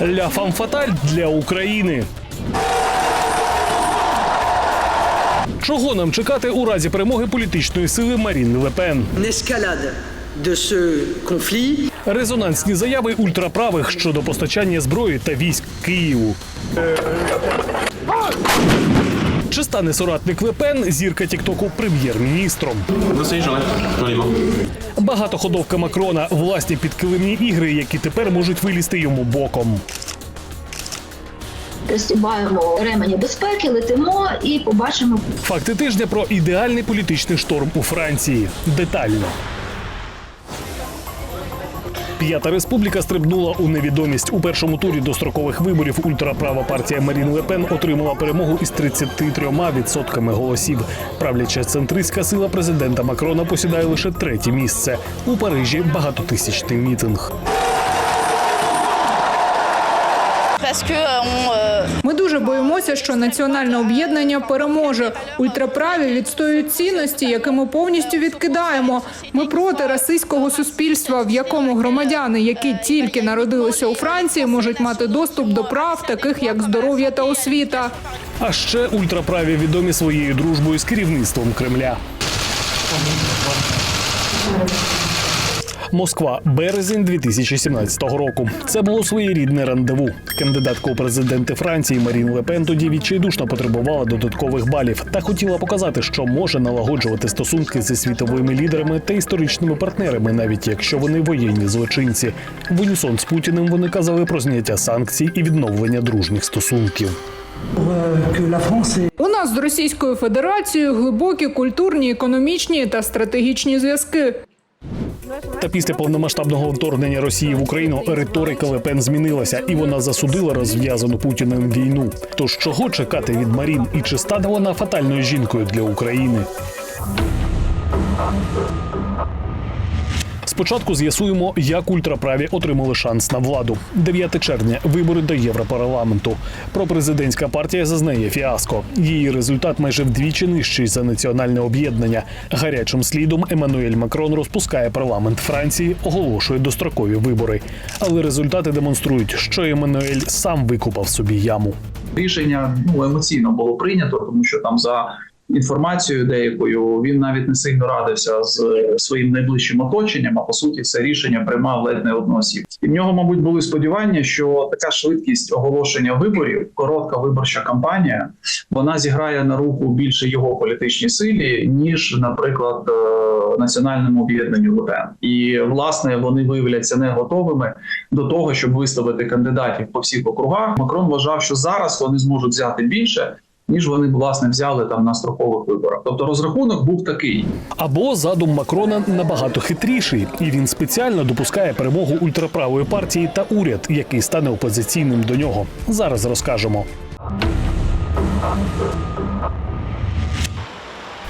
Ля фамфаталь для України. Чого нам чекати у разі перемоги політичної сили Марін Лепен? Ce conflit Резонансні заяви ультраправих щодо постачання зброї та військ Києву. Чи стане соратник Лепен зірка Тіктоку прем'єр-міністром? Багатоходовка Макрона, власні підкилимні ігри, які тепер можуть вилізти йому боком. Пристібаємо ремені безпеки, летимо і побачимо Факти тижня про ідеальний політичний шторм у Франції. Детально. П'ята республіка стрибнула у невідомість у першому турі дострокових виборів. Ультраправа партія Марін Лепен отримала перемогу із 33% голосів. Правляча центристська сила президента Макрона посідає лише третє місце. У Парижі багатотисячний мітинг. Ми дуже боїмося, що національне об'єднання переможе. Ультраправі відстоюють цінності, які ми повністю відкидаємо. Ми проти расистського суспільства, в якому громадяни, які тільки народилися у Франції, можуть мати доступ до прав, таких як здоров'я та освіта. А ще ультраправі відомі своєю дружбою з керівництвом Кремля. Москва, березень 2017 року. Це було своєрідне рандеву. Кандидатка у президенти Франції Марін Лепен тоді відчайдушно потребувала додаткових балів та хотіла показати, що може налагоджувати стосунки зі світовими лідерами та історичними партнерами, навіть якщо вони воєнні злочинці. В унісон з Путіним вони казали про зняття санкцій і відновлення дружніх стосунків. У нас з Російською Федерацією глибокі культурні, економічні та стратегічні зв'язки. Та після повномасштабного вторгнення Росії в Україну риторика Лепен змінилася, і вона засудила розв'язану Путіним війну. Тож чого чекати від Марін і чи стане вона фатальною жінкою для України? Спочатку з'ясуємо, як ультраправі отримали шанс на владу. 9 червня вибори до Європарламенту. Пропрезидентська партія зазнає фіаско. Її результат майже вдвічі нижчий за національне об'єднання. Гарячим слідом Еммануель Макрон розпускає парламент Франції, оголошує дострокові вибори. Але результати демонструють, що Еммануель сам викупав собі яму. рішення ну емоційно було прийнято, тому що там за інформацією деякою він навіть не сильно радився з е, своїм найближчим оточенням. А по суті, це рішення приймав ледь не одноосіб. І в нього, мабуть, були сподівання, що така швидкість оголошення виборів, коротка виборча кампанія, вона зіграє на руку більше його політичній силі, ніж, наприклад, е, національному об'єднанню ЛПН. І власне вони виявляться не готовими до того, щоб виставити кандидатів по всіх округах. Макрон вважав, що зараз вони зможуть взяти більше. Ніж вони власне взяли там на строкових виборах, тобто розрахунок був такий: Або задум Макрона набагато хитріший, і він спеціально допускає перемогу ультраправої партії та уряд, який стане опозиційним до нього. Зараз розкажемо.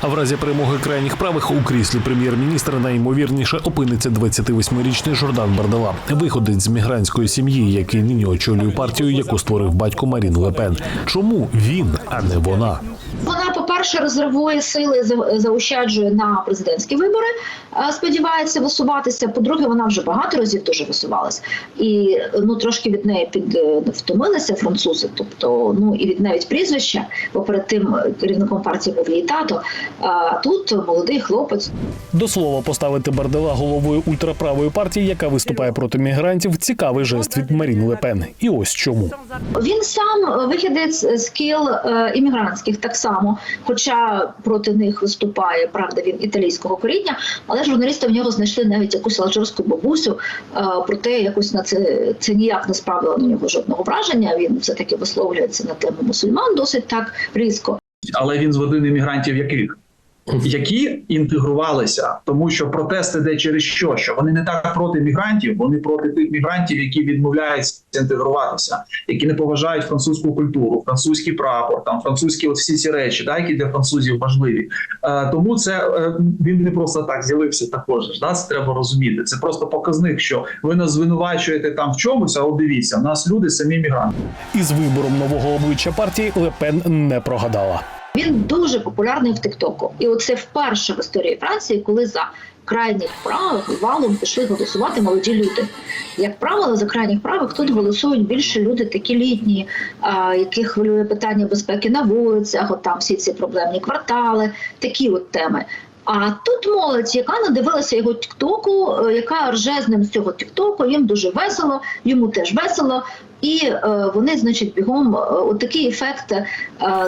А в разі перемоги крайніх правих у кріслі прем'єр-міністра найімовірніше опиниться 28-річний Жордан Бардала, виходить з мігрантської сім'ї, який нині очолює партію, яку створив батько Марін Лепен. Чому він, а не вона? Вона, по-перше, резервує сили, за- заощаджує на президентські вибори, е, сподівається висуватися. По-друге, вона вже багато разів дуже висувалась, і ну трошки від неї під е, втомилися французи. Тобто, ну і від навіть прізвища, бо перед тим е, керівником партії був її тато. А тут молодий хлопець. До слова, поставити Бардела головою ультраправої партії, яка виступає проти мігрантів, цікавий жест від Марін Лепен. І ось чому. Він сам вихідець з кіл іммігрантських так само, хоча проти них виступає правда він італійського коріння, але журналісти в нього знайшли навіть якусь алжирську бабусю. Е, проте якось на це це ніяк не справило на нього жодного враження. Він все таки висловлюється на тему мусульман досить так різко. але він з один мігрантів яких? Які інтегрувалися, тому що протест іде через що? Що вони не так проти мігрантів, вони проти тих мігрантів, які відмовляються інтегруватися, які не поважають французьку культуру, французький прапор, там французькі от всі ці речі, да, які для французів важливі. Е, тому це е, він не просто так з'явився також. Да, це треба розуміти. Це просто показник, що ви нас звинувачуєте там в чомусь, а от дивіться, в нас люди самі мігранти. Із вибором нового обличчя партії Лепен не прогадала. Він дуже популярний в Тиктоку, і оце вперше в історії Франції, коли за крайніх правих валом пішли голосувати молоді люди. Як правило, за крайніх правих тут голосують більше люди такі літні, яких хвилює питання безпеки на вулицях, от там всі ці проблемні квартали, такі от теми. А тут молодь, яка надивилася його тіктоку, е, яка рже з ним з цього тіктоку, їм дуже весело, йому теж весело. І е, вони, значить, бігом е, от такий ефект, е,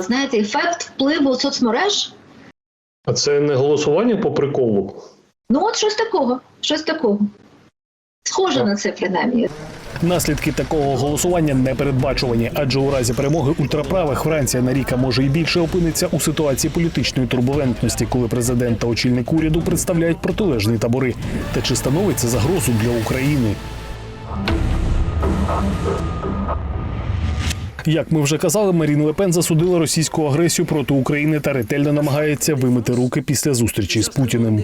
знаєте, ефект впливу соцмереж. А це не голосування по приколу. Ну от щось такого, щось такого. Схоже на це принаймні. Наслідки такого голосування не передбачувані, адже у разі перемоги ультраправих Франція на рік, а може і більше опиниться у ситуації політичної турбулентності, коли президент та очільник уряду представляють протилежні табори. Та чи становить це загрозу для України? Як ми вже казали, Марін Лепен засудила російську агресію проти України та ретельно намагається вимити руки після зустрічі з Путіним.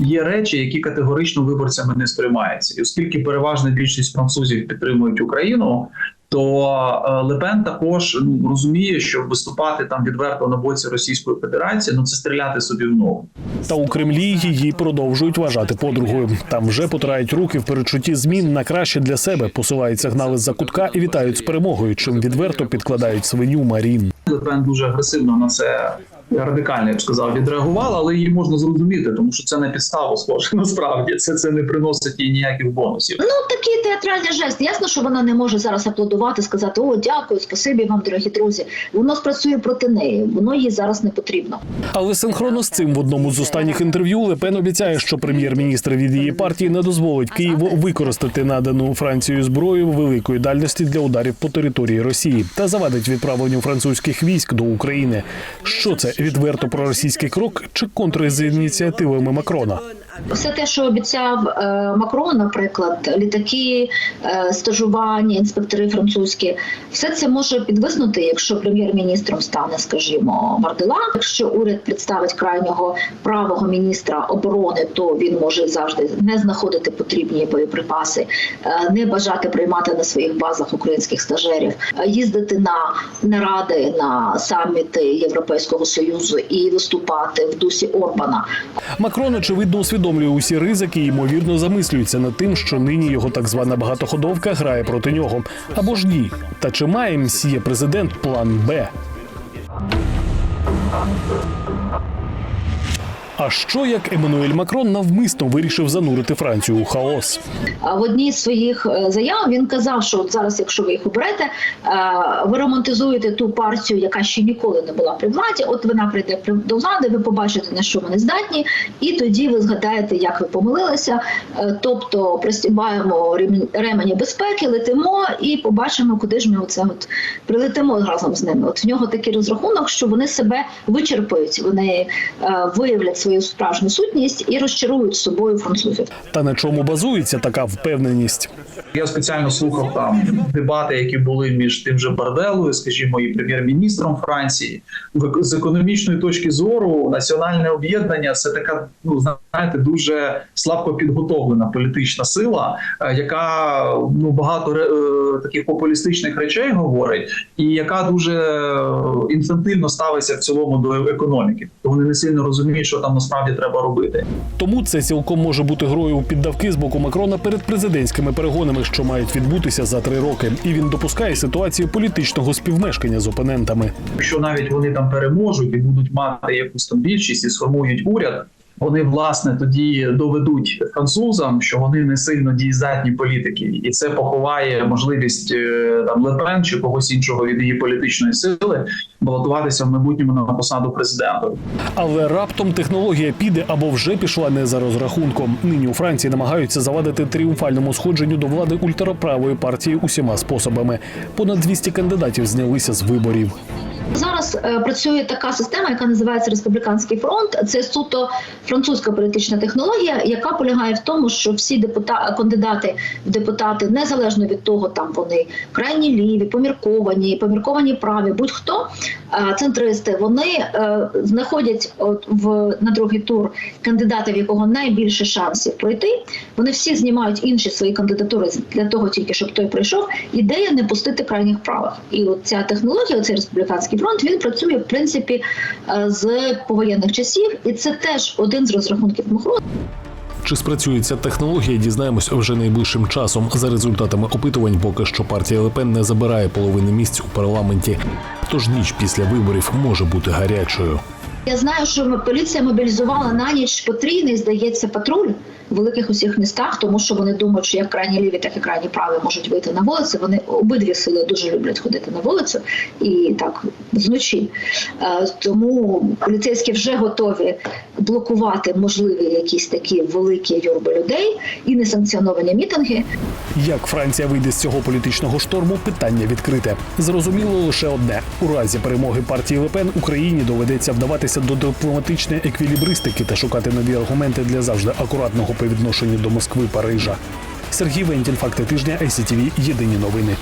Є речі, які категорично виборцями не сприймаються, і оскільки переважна більшість французів підтримують Україну. То е, Лепен також ну, розуміє, що виступати там відверто на боці Російської Федерації, ну це стріляти собі в ногу. Та у Кремлі її продовжують вважати подругою. Там вже потирають руки в передчутті змін на краще для себе, посилають сигнали з-за кутка і вітають з перемогою, чим відверто підкладають свиню Марін. Лепен дуже агресивно на це радикально, я б сказав, відреагувала, але її можна зрозуміти, тому що це не підстава схоже. Насправді це, це не приносить їй ніяких бонусів. Ну такий театральний жест. Ясно, що вона не може зараз аплодувати, сказати О, дякую, спасибі вам, дорогі друзі. Воно спрацює проти неї, воно їй зараз не потрібно. Але синхронно з цим в одному з останніх інтерв'ю Лепен обіцяє, що прем'єр-міністр від її партії не дозволить Києву використати надану Францією зброю великої дальності для ударів по території Росії та завадить відправленню французьких військ до України. Що це відверто проросійський крок чи контр з ініціативами Макрона? Все те, що обіцяв е, Макрон, наприклад, літаки, е, стажування, інспектори французькі, все це може підвиснути, якщо прем'єр-міністром стане, скажімо, Мардела. Якщо уряд представить крайнього правого міністра оборони, то він може завжди не знаходити потрібні боєприпаси, е, не бажати приймати на своїх базах українських стажерів, їздити на наради на саміти Європейського союзу і виступати в дусі Орбана. Макрон, очевидно, усвідомлює усі ризики і ймовірно замислюється над тим, що нині його так звана багатоходовка грає проти нього. Або ж ні. Та чи має мсьє президент план Б? А що як Еммануель Макрон навмисно вирішив занурити Францію у хаос? А в одній з своїх е, заяв він казав, що от зараз, якщо ви їх оберете, е, ви романтизуєте ту партію, яка ще ніколи не була при владі. От вона прийде при- до влади, ви побачите на що вони здатні, і тоді ви згадаєте, як ви помилилися. Е, Тобто пристібаємо ремені безпеки, летимо і побачимо, куди ж ми оце от прилетимо разом з ними. От в нього такий розрахунок, що вони себе вичерпають, вони виявлять свою справжню сутність і розчарують з собою французів. Та на чому базується така впевненість? Я спеціально слухав там дебати, які були між тим же Барделою, скажімо, і прем'єр-міністром Франції. В- З економічної точки зору національне об'єднання це така, ну знаєте, дуже слабко підготовлена політична сила, е, яка ну багато е, таких популістичних речей говорить, і яка дуже е, інфантильно ставиться в цілому до економіки. То вони не сильно розуміють, що там насправді треба робити. Тому це цілком може бути грою у піддавки з боку Макрона перед президентськими перегонами, що мають відбутися за три роки. І він допускає ситуацію політичного співмешкання з опонентами. Якщо навіть вони там переможуть і будуть мати якусь там більшість і сформують уряд, вони власне тоді доведуть французам, що вони не сильно дієздатні політики, і це поховає можливість е, там Лепен чи когось іншого від її політичної сили балотуватися в майбутньому на посаду президента. Але раптом технологія піде або вже пішла не за розрахунком. Нині у Франції намагаються завадити тріумфальному сходженню до влади ультраправої партії усіма способами. Понад 200 кандидатів знялися з виборів. Зараз е, працює така система, яка називається Республіканський фронт. Це суто французька політична технологія, яка полягає в тому, що всі депутати, кандидати в депутати, незалежно від того, там вони крайні ліві, помірковані, помірковані праві, будь-хто е, центристи, вони е, знаходять от в на другий тур кандидата, в якого найбільше шансів пройти. Вони всі знімають інші свої кандидатури для того, тільки щоб той пройшов. Ідея не пустити крайніх правих. І от ця технологія, цей республіканський фронт він працює в принципі е, з повоєнних часів, і це теж один з розрахунків МОХРО. Чи спрацює ця технологія, дізнаємось вже найближчим часом. За результатами опитувань, поки що партія Лепен не забирає половини місць у парламенті. Тож ніч після виборів може бути гарячою. Я знаю, що поліція мобілізувала на ніч потрійний, здається, патруль великих усіх містах, тому що вони думають, що як крайні ліві, так і крайні праві можуть вийти на вулицю. Вони обидві сили дуже люблять ходити на вулицю і так зночі. Е, Тому поліцейські вже готові блокувати можливі якісь такі великі юрби людей і несанкціоновані мітинги. Як Франція вийде з цього політичного шторму? Питання відкрите. Зрозуміло лише одне: у разі перемоги партії Лепен Україні доведеться вдаватися до дипломатичної еквілібристики та шукати нові аргументи для завжди акуратного по відношенню до Москви Парижа. Сергій Вентін, факти тижня, ICTV, Єдині новини.